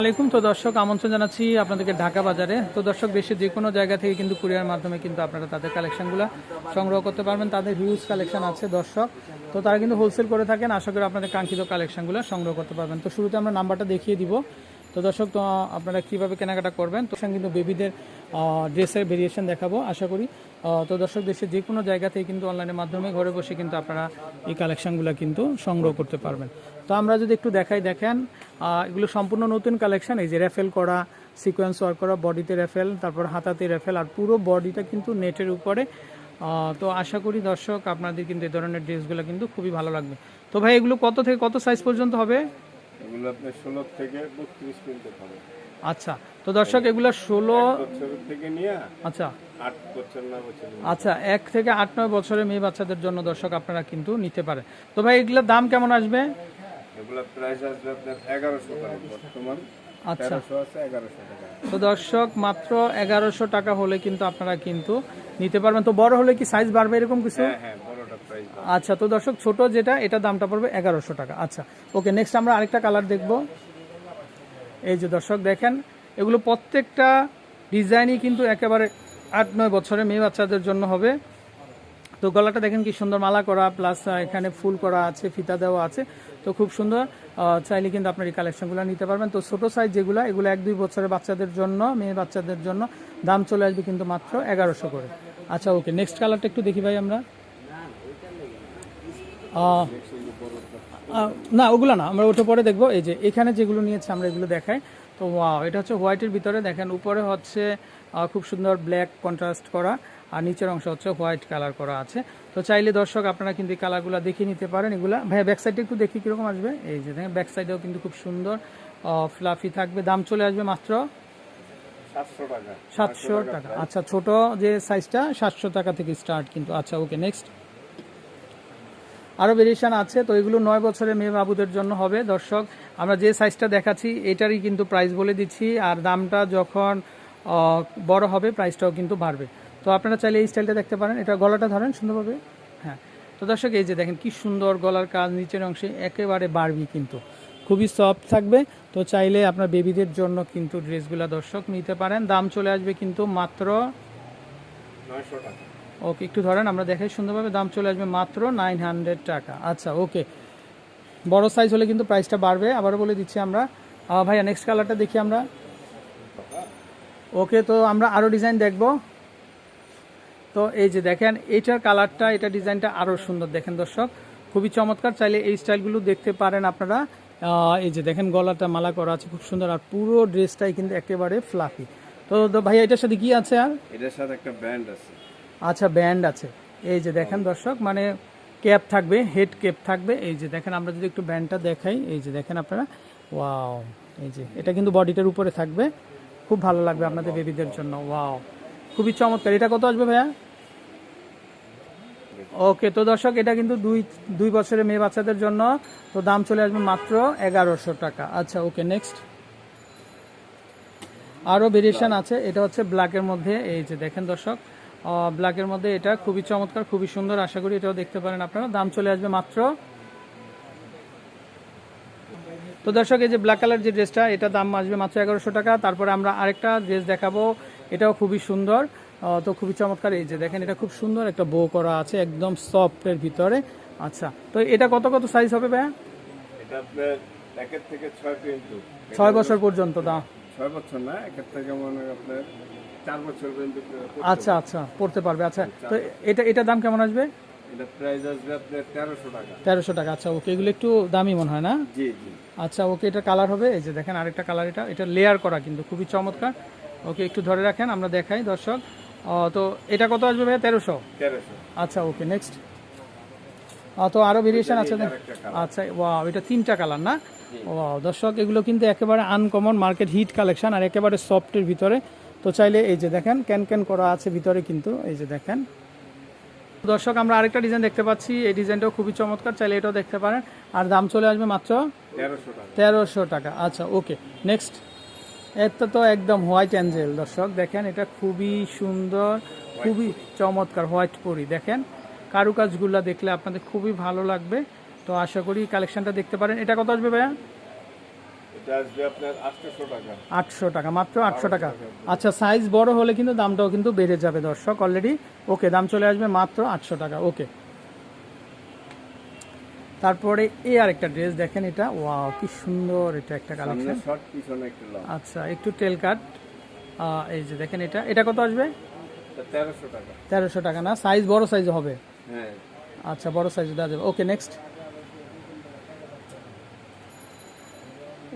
আলাইকুম। তো দর্শক, আমন্ত্রণ জানাচ্ছি আপনাদেরকে ঢাকা বাজারে। তো দর্শক দেশের যে কোনো জায়গা থেকে কিন্তু কুরিয়ার মাধ্যমে কিন্তু আপনারা তাদের কালেকশানগুলো সংগ্রহ করতে পারবেন। তাদের হিউজ কালেকশান আছে দর্শক। তো তারা কিন্তু হোলসেল করে থাকেন। আশা করি আপনাদের কাঙ্ক্ষিত কালেকশানগুলো সংগ্রহ করতে পারবেন। তো শুরুতে আমরা নাম্বারটা দেখিয়ে দিব। তো দর্শক, তো আপনারা কীভাবে কেনাকাটা করবেন? তো সঙ্গে কিন্তু বেবিদের ড্রেসের ভেরিয়েশন দেখাবো, আশা করি। তো দর্শক, দেশের যে কোনো জায়গা থেকে কিন্তু অনলাইনের মাধ্যমে ঘরে বসে কিন্তু আপনারা এই কালেকশনগুলো কিন্তু সংগ্রহ করতে পারবেন। তো আমরা যদি একটু দেখাই, দেখেন এগুলো সম্পূর্ণ নতুন কালেকশন এই যে র্যাফেল করা সিকোয়েন্স ওয়ার্ক করা বডিতে র্যাফেল, তারপর হাতাতে র্যাফেল, আর পুরো বডিটা কিন্তু নেটের উপরে। তো আশা করি দর্শক, আপনাদের কিন্তু এই ধরনের ড্রেসগুলো কিন্তু খুবই ভালো লাগবে। তো ভাই, এগুলো কত থেকে কত সাইজ পর্যন্ত হবে? এগুলো আপনার ষোলো থেকে বত্রিশ পর্যন্ত পাবে আচ্ছা তো দর্শক এগুলো ষোলো বছর থেকে নিয়ে আচ্ছা। আট বছর না বছর আচ্ছা এক থেকে আট নয় বছরের মেয়ে বাচ্চাদের জন্য দর্শক আপনারা কিন্তু নিতে পারেন। তো ভাই এগুলোর দাম কেমন আসবে? এগুলো প্রাইস আসবে আপনার এগারোশো টাকা বর্তমান। আচ্ছা। তো দর্শক মাত্র এগারোশো টাকা হলে কিন্তু আপনারা কিন্তু নিতে পারবেন। তো বড় হলে কি সাইজ বাড়বে এরকম কিছু? হ্যাঁ হ্যাঁ আচ্ছা তো দর্শক, ছোট যেটা, এটা দামটা পড়বে এগারোশো টাকা। আচ্ছা ওকে নেক্সট আমরা আরেকটা কালার দেখব। এই যে দর্শক, দেখেন, এগুলো প্রত্যেকটা ডিজাইনই কিন্তু একেবারে আট নয় বছরের মেয়ে বাচ্চাদের জন্য হবে। তো গলাটা দেখেন কি সুন্দর, মালা করা প্লাস এখানে ফুল করা আছে, ফিতা দেওয়া আছে, তো খুব সুন্দর। চাইলে কিন্তু আপনার এই কালেকশনগুলো নিতে পারবেন। তো ছোটো সাইজ যেগুলো, এগুলো এক দুই বছরের বাচ্চাদের জন্য, মেয়ে বাচ্চাদের জন্য দাম চলে আসবে কিন্তু মাত্র এগারোশো করে। আচ্ছা ওকে নেক্সট কালারটা একটু দেখি ভাই আমরা। না ওগুলো না আমরা ওটা পরে দেখব। এই যে এখানে যেগুলো নিয়েছে আমরা এগুলো দেখাই। তো এটা হচ্ছে হোয়াইটের ভিতরে। দেখেন উপরে হচ্ছে খুব সুন্দর ব্ল্যাক কন্ট্রাস্ট করা আর নিচের অংশ হচ্ছে হোয়াইট কালার করা আছে। তো চাইলে দর্শক আপনারা কিন্তু এই কালারগুলো দেখে নিতে পারেন এগুলা। ভাইয়া ব্যাক সাইডটা একটু দেখি কীরকম আসবে। এই যে দেখেন ব্যাক সাইডেও কিন্তু খুব সুন্দর ফ্লাফি থাকবে। দাম চলে আসবে মাত্র সাতশো টাকা। আচ্ছা ছোট যে সাইজটা সাতশো টাকা থেকে স্টার্ট কিন্তু। আচ্ছা ওকে নেক্সট আরও ভেরিয়েশন আছে, তো এগুলো নয় বছরের মেয়ে বাবুদের জন্য হবে। দর্শক, আমরা যে সাইজটা দেখাচ্ছি, এটারই কিন্তু প্রাইস বলে দিচ্ছি। আর দামটা যখন বড় হবে প্রাইসটাও কিন্তু বাড়বে। তো আপনারা চাইলে এই স্টাইলটা দেখতে পারেন। এটা গলাটা ধরেন সুন্দরভাবে। হ্যাঁ। তো দর্শক, এই যে দেখেন কি সুন্দর গলার কাজ, নিচের অংশে একেবারে বাড়বি কিন্তু। খুবই সফট থাকবে। তো চাইলে আপনার বেবিদের জন্য কিন্তু ড্রেসগুলো দর্শক নিতে পারেন। দাম চলে আসবে কিন্তু মাত্র নয়শো টাকা। ওকে, একটু ধরেন, আমরা দেখাই সুন্দরভাবে দাম চলে আসবে মাত্র নাইন হান্ড্রেড টাকা। আচ্ছা ওকে। বড় সাইজ হলে কিন্তু প্রাইসটা বাড়বে। আবারও বলে দিচ্ছি আমরা। ভাইয়া নেক্সট কালারটা দেখি আমরা। ওকে, তো আমরা আরও ডিজাইন দেখব। তো এই যে দেখেন, এইটার কালারটা এটা ডিজাইনটা আরও সুন্দর। দেখেন দর্শক, খুবই চমৎকার। চাইলে এই স্টাইলগুলো দেখতে পারেন আপনারা। এই যে দেখেন, গলাটা মালা করা আছে, খুব সুন্দর। আর পুরো ড্রেসটাই কিন্তু একেবারে ফ্লাফি তো তো ভাইয়া, এটার সাথে কি আছে আর? এটার সাথে একটা ব্যান্ড আছে। আচ্ছা ব্যান্ড আছে। এই যে দেখেন দর্শক মানে ক্যাপ থাকবে হেড ক্যাপ থাকবে। এই যে দেখেন, আমরা যদি একটু ব্যান্ডটা দেখাই, এই যে দেখেন আপনারা। ওয়াও এই যে, এটা কিন্তু বডিটার উপরে থাকবে। খুব ভালো লাগবে আপনাদের বেবিদের জন্য। ওয়াও খুবই চমৎকার। এটা কত আসবে ভাইয়া? ওকে তো দর্শক, এটা কিন্তু দুই দুই বছরের মেয়ে বাচ্চাদের জন্য। তো দাম চলে আসবে মাত্র এগারোশো টাকা। আচ্ছা ওকে নেক্সট আরও ভেরিয়েশন আছে। এটা হচ্ছে ব্ল্যাকের মধ্যে। এই যে দেখেন দর্শক ব্ল্যাকের মধ্যে এটা খুবই চমৎকার খুবই সুন্দর আশা করি এটাও দেখতে পারেন আপনারা। দাম চলে আসবে মাত্র। তো দর্শক এই যে ব্ল্যাক কালার যে ড্রেসটা এটা দাম আসবে মাত্র এগারোশো টাকা। তারপরে আমরা আরেকটা ড্রেস দেখাবো এটাও খুবই সুন্দর। তো খুবই চমৎকার এই যে দেখেন এটা খুব সুন্দর একটা বো করা আছে একদম সফটের ভিতরে। আচ্ছা তো এটা কত কত সাইজ হবে ভাইয়া? ছয় ছয় বছর পর্যন্ত দাম। ছয় বছর না একের থেকে মনে হয় আপনার চার বছর আচ্ছা আচ্ছা পড়তে পারবে আচ্ছা। তো এটা এটার দাম কেমন আসবে? এটা প্রাইস আসবে আপনার তেরোশো টাকা। তেরোশো টাকা আচ্ছা ওকে এগুলো একটু দামি মনে হয় না? জি জি। আচ্ছা ওকে এটা কালার হবে এই যে দেখেন আরেকটা কালার এটা এটা লেয়ার করা কিন্তু খুবই চমৎকার। ওকে একটু ধরে রাখেন আমরা দেখাই দর্শক। তো এটা কত আসবে ভাইয়া তেরোশো? তেরোশো। আচ্ছা ওকে নেক্সট তো আরও ভেরিয়েশন আছে? আচ্ছা ওয়াও এটা তিনটা কালার না? ওয়াও দর্শক এগুলো কিন্তু একেবারে আনকমন মার্কেট হিট কালেকশন আর একেবারে সফটের ভিতরে। তো চাইলে এই যে দেখেন ক্যান ক্যান করা আছে ভিতরে কিন্তু এই যে দেখেন। দর্শক আমরা আরেকটা ডিজাইন দেখতে পাচ্ছি এই ডিজাইনটাও খুবই চমৎকার চাইলে এটাও দেখতে পারেন। আর দাম চলে আসবে মাত্র তেরোশো টাকা। তেরোশো টাকা। আচ্ছা ওকে নেক্সট। এটা তো একদম হোয়াইট অ্যাঞ্জেল দর্শক দেখেন এটা খুবই সুন্দর খুবই চমৎকার হোয়াইট পরি দেখেন। কারুকাজগুলো দেখলে আপনাদের খুবই ভালো লাগবে। তো আশা করি কালেকশনটা দেখতে পারেন। এটা কত আসবে ভাইয়া এটা এটা আসবে আপনার আটশোশো টাকা আটশো টাকা। মাত্র আটশো টাকা। আচ্ছা সাইজ বড় হলে কিন্তু দামটাও কিন্তু বেড়ে যাবে দর্শক অলরেডি ওকে দাম চলে আসবে মাত্র আটশো টাকা ওকে তারপরে এই আরেকটা ড্রেস দেখেন এটা। ওয়াও কি সুন্দর এটা একটা কালেকশন আচ্ছা একটু টেল কাট এই যে দেখেন এটা। এটা কত আসবে? তেরোশো টাকা। তেরোশো টাকা না? সাইজ বড় সাইজ হবে। হ্যাঁ। আচ্ছা বড় সাইজ দেওয়া যাবে। ওকে নেক্সট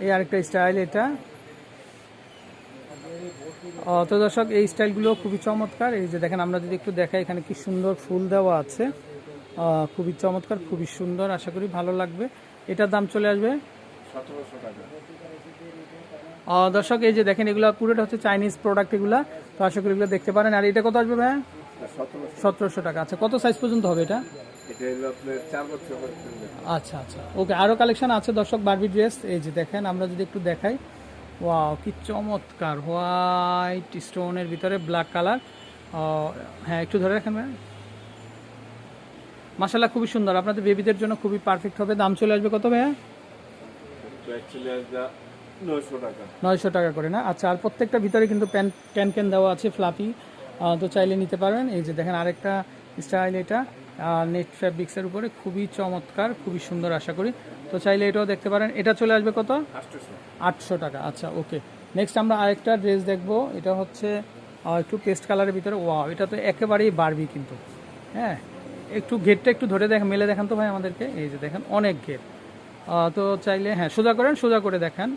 এই আরেকটা স্টাইল এটা। তো দর্শক এই স্টাইলগুলো খুবই চমৎকার। এই যে দেখেন আমরা যদি একটু দেখাই এখানে কি সুন্দর ফুল দেওয়া আছে। খুবই চমৎকার খুবই সুন্দর আশা করি ভালো লাগবে। এটার দাম চলে আসবে? দর্শক এই যে দেখেন এগুলো পুরোটা হচ্ছে চাইনিজ প্রোডাক্ট এগুলা। তো আশা করি এগুলো দেখতে পারেন। আর এটা কত আসবে ভাইয়া? সতেরোশো। সতেরোশো টাকা। আচ্ছা কত সাইজ পর্যন্ত হবে এটা? এটা হলো আপনার চার বছর আচ্ছা আচ্ছা। ওকে আরও কালেকশন আছে দর্শক বারবি ড্রেস। এই যে দেখেন আমরা যদি একটু দেখাই। ওয়াও কি চমৎকার। হোয়াইট স্টোনের ভিতরে ব্ল্যাক কালার হ্যাঁ একটু ধরে রাখেন ভাই। মাসাল্লাহ খুবই সুন্দর। আপনাদের বেবিদের জন্য খুবই পারফেক্ট হবে। দাম চলে আসবে কত ভাইয়া? নয়শো টাকা। করে না? আচ্ছা আর প্রত্যেকটা ভিতরে কিন্তু প্যান ক্যান ক্যান দেওয়া আছে ফ্লাফি তো চাইলে নিতে পারবেন। এই যে দেখেন আরেকটা স্টাইল এটা। নেট ফ্যাব্রিক্সের উপরে খুবই চমৎকার, খুবই সুন্দর আশা করি। তো চাইলে এটাও দেখতে পারেন। এটা চলে আসবে কত? আটশো টাকা। আচ্ছা ওকে নেক্সট আমরা আরেকটা ড্রেস দেখব। এটা হচ্ছে একটু পেস্ট কালারের ভিতরে। ওয়াও এটা তো একেবারেই বারবি কিন্তু। হ্যাঁ একটু ঘেরটা একটু ধরে দেখ মেলে দেখান তো ভাই আমাদেরকে। এই যে দেখেন, অনেক ঘের। তো চাইলে হ্যাঁ সোজা করেন, সোজা করে দেখান।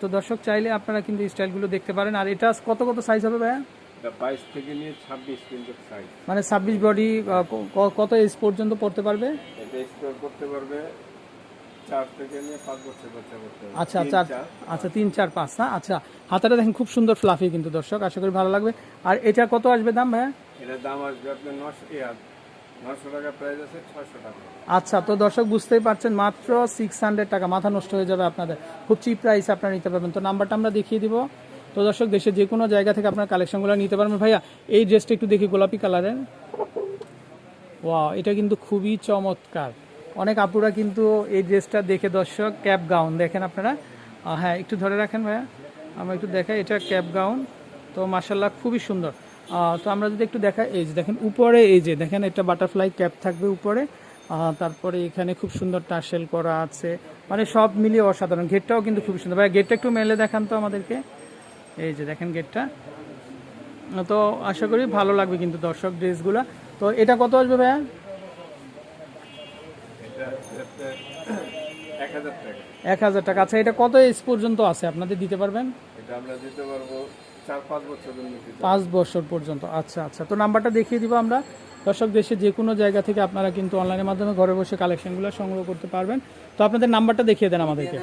তো দর্শক, চাইলে আপনারা কিন্তু স্টাইলগুলো দেখতে পারেন। আর এটা কত কত সাইজ হবে ভাইয়া? থেকে নিয়ে ছাব্বিশ কিন্তু সাইজ মানে ছাব্বিশ বডি কত এজ পর্যন্ত পড়তে পারবে? এটা স্টোর করতে পারবে চার থেকে নিয়ে পাঁচ বছর বাচ্চা করতে পারবে। আচ্ছা তিন, চার চার। আচ্ছা তিন চার পাঁচ না আচ্ছা হাতাটা দেখেন খুব সুন্দর ফ্লাফি কিন্তু দর্শক আশা করি ভালো লাগবে। আর এটা কত আসবে দাম ভাইয়া? এটার দাম আসবে আপনার নশো ইয়া নশো টাকা প্রাইস আছে ছয়শো টাকা। আচ্ছা তো দর্শক বুঝতেই পারছেন মাত্র সিক্স হান্ড্রেড টাকা মাথা নষ্ট হয়ে যাবে আপনাদের। খুব চিপ প্রাইস আপনারা নিতে পারবেন। তো নাম্বারটা আমরা দেখিয়ে দিব। তো দর্শক দেশে যে কোনো জায়গা থেকে আপনার কালেকশনগুলো নিতে পারবেন। ভাইয়া, এই ড্রেসটা একটু দেখি, গোলাপি কালারের। ওয়া এটা কিন্তু খুবই চমৎকার। অনেক আপুরা কিন্তু এই ড্রেসটা দেখে দর্শক, ক্যাপ গাউন, দেখেন আপনারা? হ্যাঁ একটু ধরে রাখেন ভাইয়া। আমরা একটু দেখাই, এটা ক্যাপ গাউন। তো মার্শাল্লাহ খুবই সুন্দর। তো আমরা যদি একটু দেখাই, এই যে দেখেন, উপরে এই যে, দেখেন একটা বাটারফ্লাই ক্যাপ থাকবে উপরে। তারপরে এখানে খুব সুন্দর টার্সেল করা আছে। মানে সব মিলিয়ে অসাধারণ। গেটটাও কিন্তু খুব সুন্দর। ভাই গেটটা একটু মেলে দেখান তো আমাদেরকে। এই যে দেখেন গেটটা তো আশা করি ভালো লাগবে কিন্তু দর্শক ড্রেসগুলো তো এটা কত আসবে ভাইয়া? এক হাজার টাকা। আচ্ছা এটা কত এজ পর্যন্ত আছে? আপনাদের দিতে পারবেন? পাঁচ বছর পর্যন্ত। আচ্ছা আচ্ছা। তো নাম্বারটা দেখিয়ে দিব আমরা। দর্শক দেশে যে কোনো জায়গা থেকে আপনারা কিন্তু অনলাইনের মাধ্যমে ঘরে বসে কালেকশনগুলো সংগ্রহ করতে পারবেন। তো আপনাদের নাম্বারটা দেখিয়ে দেন আমাদেরকে।